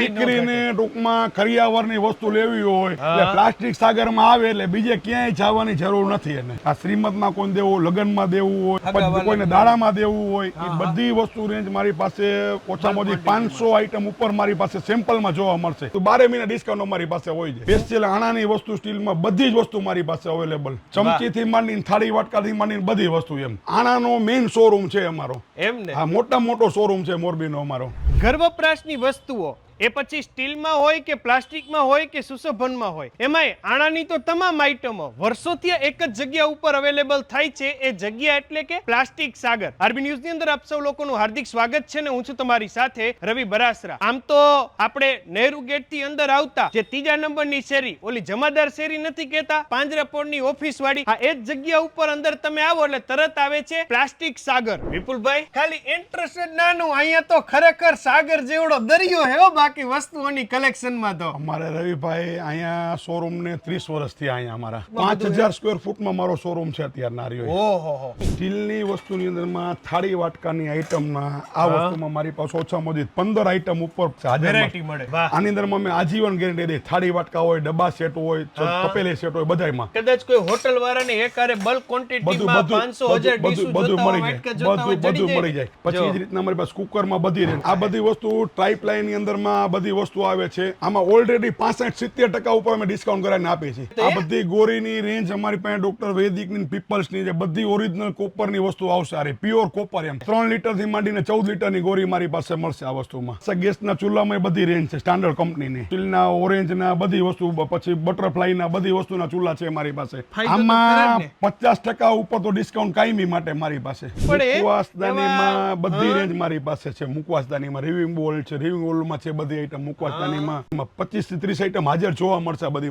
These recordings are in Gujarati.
દીકરીને ટૂંકમાં કરિયાવરની વસ્તુ લેવી હોય એટલે પ્લાસ્ટિક સાગરમાં આવે એટલે બીજે ક્યાંય જવાની જરૂર નથી એને. આ શ્રીમતમાં કોઈ દેવું લગ્નમાં દેવું હોય કોઈને દાડામાં દેવું હોય એ બધી વસ્તુ રેન્જ મારી પાસે ઓછામાં ઓછી પાંચસો આઈટમ ઉપર મારી પાસે સેમ્પલમાં જોવા મળશે. તો બારે મહિના ડિસ્કાઉન્ટ અમારી પાસે હોય છે. સ્પેશિયલ આણાની વસ્તુ સ્ટીલમાં બધી જ વસ્તુ મારી પાસે અવેલેબલ ચમચીથી માંડીને થાળી વાટકાથી માંડીને બધી વસ્તુ એમ. આણાનો મેઇન શોરૂમ છે અમારો. એમ ને? આ મોટા મોટો શોરૂમ છે મોરબીનો અમારો. ઘર વપરાશની વસ્તુઓ. એ પછી સ્ટીલમાં હોય કે પ્લાસ્ટિકમાં હોય કે સુશોભનમાં હોય? એમાંય આણાની તો તમામ આઇટમો વર્ષોથી એક જ જગ્યા ઉપર અવેલેબલ થાય છે. એ જગ્યા એટલે કે પ્લાસ્ટિક સાગર. આરબી ન્યૂઝની અંદર આપ સૌ લોકોનું હાર્દિક સ્વાગત છે ને હું છું તમારી સાથે રવિ બરાસરા. આમ તો આપણે નહેરુ ગેટથી અંદર આવતા જે ત્રીજા નંબરની શેરી, ઓલી જમાદાર શેરી નથી કહેતા પાંજરાપોળની ઓફિસ વાળી આ એ જ જગ્યા ઉપર અંદર તમે આવો એટલે તરત આવે છે પ્લાસ્ટિક સાગર. વિપુલભાઈ, ખાલી ઇન્ટરેસ્ટેડ નાનું, અહીંયા તો ખરેખર સાગર જેવડો દરિયો હે હો બાકી વસ્તુઓની કલેક્શનમાં તો. અમારે રવિભાઈ અહીંયા શોરૂમ ને ત્રીસ વર્ષથી અહીંયા અમારા. પાંચ હજાર સ્ક્વેર ફૂટમાં મારો શોરૂમ છે અત્યારે નારીઓ ઓહો સ્ટીલની વસ્તુની અંદરમાં થાળી વાટકાની આઈટમના આ વસ્તુમાં મારી પાસે ઓછામાં ઓછી પંદર આઈટમ ઉપર વેરાયટી મળે. આની અંદરમાં મેં આજીવન ગેરંટી દઈ થાળી વાટકા હોય ડબ્બા સેટ હોય તપેલી સેટ હોય બધાયમાં. કદાચ કોઈ હોટલ વાળાને એકારે બલ્ક ક્વોન્ટિટીમાં પાંચસો હજાર બધું બધું મળી જાય. બધું બધું મળી જાય. પછી એ જ. રીતના અમારી પાસે કુકરમાં બધી રહે. આ બધી વસ્તુ ટ્રાઇપ્લાયની અંદરમાં આ બધી વસ્તુ આવે છે. આમાં ઓલરેડી પાસઠ સિત્તેર ટકા ઉપર અમે ડિસ્કાઉન્ટ કરીને આપીએ છીએ. આ બધી ગોરીની રેન્જ અમારી પાસે ડોક્ટર વૈદિકની પીપલ્સની જે બધી ઓરિજિનલ કોપરની વસ્તુ આવશે આ પ્યોર કોપર એમ. ત્રણ લીટરથી માંડીને ચૌદ લીટરની ગોરી મારી પાસે મળશે આ વસ્તુમાં. ગેસના ચૂલામાં બધી રેન્જ છે સ્ટાન્ડર્ડ કંપનીની સ્ટીલના ઓરેન્જના બધી વસ્તુ પછી બટરફ્લાયના બધી વસ્તુના ચૂલા છે મારી પાસે. આમાં પચાસ ટકા ઉપર તો ડિસ્કાઉન્ટ કાયમી માટે મારી પાસે. મુકવાસદાનીમાં બધી રેન્જ મારી પાસે છે. મુકવાસદાનીમાં રિવિંગ બોલ છે રિવિંગ બોલમાં છે બધી આઈટમ મુકવાસદાનીમાં પચીસથી ત્રીસ આઈટમ હાજર જોવા મળશે બધી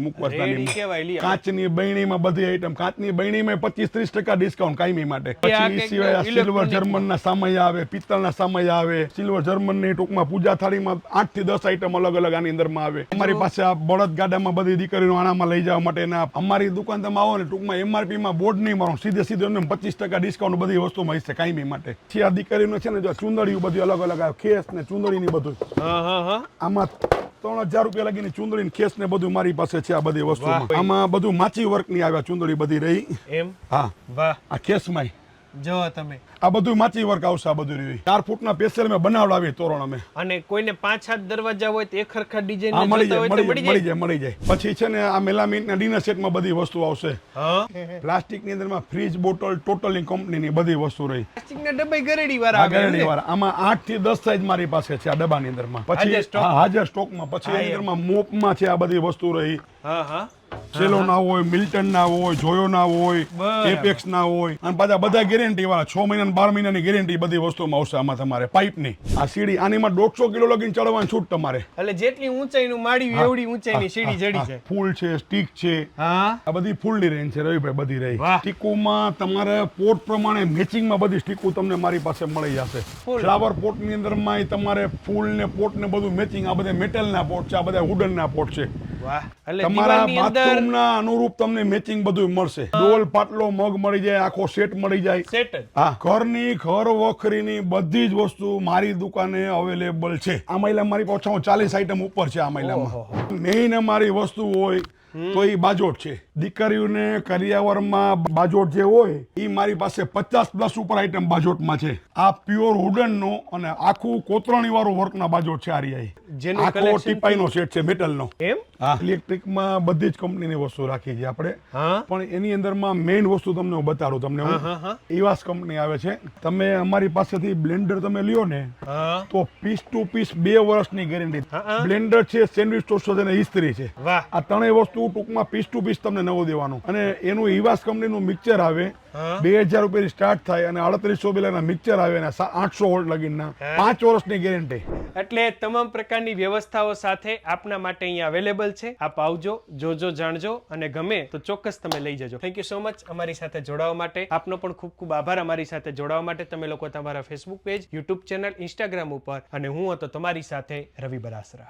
લ્યો. કાચની બરણીમાં બધી આઈટમ કાચની બરણીમાં પચીસ ત્રીસ ટકા ડિસ્કાઉન્ટ કાયમી માટે. પછી સિવાય સિલ્વર જર્મનના સામય આવે પિત્તળના સામય આવે. સિલ્વર જર્મનની ટૂંકમાં પૂજા થાળીમાં આઠથી દસ આઈટમ અલગ અલગ આની અંદરમાં આવે. અમારી પાસે આ બળદ ગાડામાં બધી દીકરીઓ આણામાં લઈ જવા માટેના અમારી દુકાન તમે આવો ને ટૂંકમાં એમઆરપી માં બોર્ડ નહીં મારો. સીધે સીધે પચીસ ટકા ડિસ્કાઉન્ટ બધી વસ્તુમાં હશે કાયમી માટે. આ દીકરીનો છે ને જો ચુંદડીયું બધી અલગ અલગ આવે. ખેસ ને ચુંદડીની બધું. હા હા હા. આમાં ત્રણ હજાર રૂપિયા લગીની ચુંદડી ને ખેસ ને બધું મારી પાસે છે આ બધી વસ્તુમાં. આમાં બધું માચી વર્કની આવ્યા ચુંદડી બધી રહી. એમ? હા. વાહ. આ ખેસમાં જો તમે. આ બધું માછી વર્ક આવશે આ બધું રહ્યું. ચાર ફૂટના પેસેલ મેં બનાવડાવી તોરણ અમે. અને કોઈને પાંચ સાત દરવાજા હોય તો એક ખરખા ડિઝાઇન મળી જાય મળી જાય મળી જાય. પછી છે ને આ મેલામિનના ડિનર સેટમાં બધી વસ્તુ આવશે. પ્લાસ્ટિકની અંદરમાં ફ્રીજ બોટલ ટોટલી કંપનીની બધી વસ્તુ રહી. પ્લાસ્ટિકના ડબ્બા ગરેડી વાળા ને? વાળા. આમાં આઠથી દસ સાઈઝ મારી પાસે છે આ ડબ્બાની અંદરમાં. હાજર પછી હાજર સ્ટોકમાં. પછી અંદરમાં મોપમાં છે આ બધી વસ્તુ રહી. હા હા. સેલો ના હોય મિલ્ટન ના હોય જોયો ના હોય એપેક્સ ના હોય. અને પાછા બધા ગેરંટી વાળા છ મહિના બાર મહિનાની ગેરંટી બધી વસ્તુમાં આવશે આમાં તમારે પાઇપની. આ સીડી આનીમાં દોઢસો કિલો લગીને ચડવાની છૂટ તમારે. એટલે જેટલી ઊંચાઈનું માળ્યું એવડી ઊંચાઈની સીડી જડી છે. ફૂલ છે સ્ટીક છે. આ બધી ફૂલની રેન્જ છે રવિભાઈ બધી રહી. સ્ટીકોમાં તમારે પોટ પ્રમાણે મેચિંગમાં બધી સ્ટીકો તમને મારી પાસે મળી જશે. ફૂલ. ની અંદરમાં તમારે ફૂલ ને પોટ ને બધું મેચિંગ આ બધા મેટલના પોટ છે આ બધા વુડનના પોટ છે. વાહ. તમારા બાથરૂમના અનુરૂપ તમને મેચિંગ બધું મળશે. ડોલ પાટલો મગ મળી જાય આખો સેટ મળી જાય. સેટ હા. ઘરની ઘર વખરીની બધી જ વસ્તુ મારી દુકાને અવેલેબલ છે. આ મહિલા મારી પાસે ચાલીસ આઈટમ ઉપર છે આ મહિલામાં. મેઇન અમારી વસ્તુ હોય તો એ બાજોટ છે. દીકરીઓને કરિયાવરમાં બાજોટ જે હોય એ મારી પાસે પચાસ પ્લસ ઉપર આઈટમ બાજોટમાં છે. આ પ્યોર વુડન નો અને આખું કોતરણી વાળું વર્કના બાજોટ છે આરિયાઈ જેનું આખો ટીપાઈ નો સેટ છે મેટલનો એમ? હા ઇલેક્ટ્રિકમાં બધી જ કંપનીની વસ્તુ રાખી છે આપણે. પણ એની અંદરમાં મેઇન વસ્તુ તમને હું બતાડું તમને. ઈવાસ કંપની આવે છે. તમે અમારી પાસેથી બ્લેન્ડર તમે લ્યો ને તો પીસ ટુ પીસ બે વર્ષની ગેરંટી. બ્લેન્ડર છે સેન્ડવિચ ટોસ્ટર છે અને ઇસ્ત્રી છે. આ ત્રણેય વસ્તુ ટૂંકમાં પીસ ટુ પીસ તમને નવું દેવાનું. અને એનું ઈવાસ કંપનીનું મિક્સર આવે. બે હજાર રૂપિયાની સ્ટાર્ટ થાય અને અડત્રીસો પેલાના મિક્સર આવે અને આઠસો વોલ્ટ લગીના. પાંચ વર્ષની ગેરંટી એટલે તમામ પ્રકારની વ્યવસ્થાઓ સાથે આપના માટે અહીંયા અવેલેબલ છે. આપ આવજો, જોજો, જાણજો અને ગમે તો ચોક્કસ તમે લઈ જજો. થેન્ક યુ સો મચ અમારી સાથે જોડાવા માટે. આપનો પણ ખૂબ ખૂબ આભાર અમારી સાથે જોડાવા માટે. તમે લોકો તમારા Facebook page YouTube channel Instagram ઉપર અને હું હતો તમારી સાથે રવિ બરાસરા.